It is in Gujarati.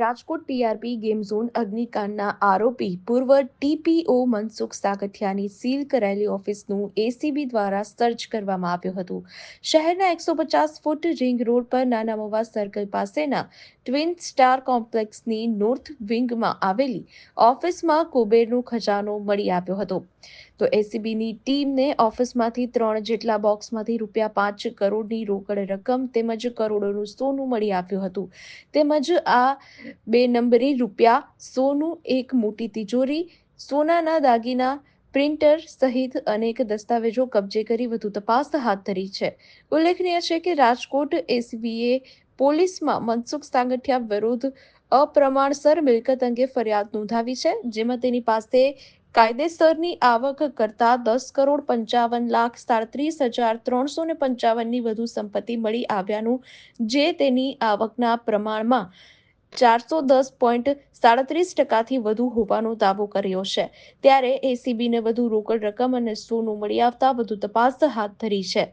રાજકોટ ટીઆરપી ગેમ ઝોન અગ્નિકાંડના આરોપી પૂર્વ ટીપીઓ મનસુખ સાગઠિયાની સીલ કરાયેલી ઓફિસનું એસીબી દ્વારા સર્ચ કરવામાં આવ્યું હતું. શહેરના એકસો પચાસ ફૂટ રિંગ રોડ પર નાના મોવા સર્કલ પાસેના ટ્વિન સ્ટાર કોમ્પ્લેક્સની નોર્થ વિંગમાં આવેલી ઓફિસમાં કુબેરનો ખજાનો મળી આવ્યો હતો. તો એસીબીની ટીમને ઓફિસમાંથી ત્રણ જેટલા બોક્સમાંથી રૂપિયા પાંચ કરોડની રોકડ રકમ તેમજ કરોડોનું સોનું મળી આવ્યું હતું. તેમજ આ બે નંબરી રૂપિયા સોનું, એક મોટી તિજોરી, સોનાના દાગીના, પ્રિન્ટર સહિત અનેક દસ્તાવેજો કબજે કરી વધુ તપાસ હાથ ધરી છે. ઉલ્લેખનીય છે કે રાજકોટ એસીબીએ પોલીસમાં મનસુખ સાંગઠિયા વિરુદ્ધ અપ્રમાણસર મિલકત અંગે ફરિયાદ નોંધાવી છે, જેમાં તેની પાસે કાયદેસરની આવક કરતા દસ કરોડ પંચાવન લાખ સાડત્રીસ હજાર ત્રણસો ને પંચાવનની વધુ સંપત્તિ મળી આવ્યાનું જે તેની આવકના પ્રમાણમાં ચારસો દસ પોઈન્ટ સાડત્રીસ ટકાથી વધુ હોવાનો દાવો કર્યો છે. ત્યારે એસીબીને વધુ રોકડ રકમ અને સોનું મળી આવતા વધુ તપાસ હાથ ધરી છે.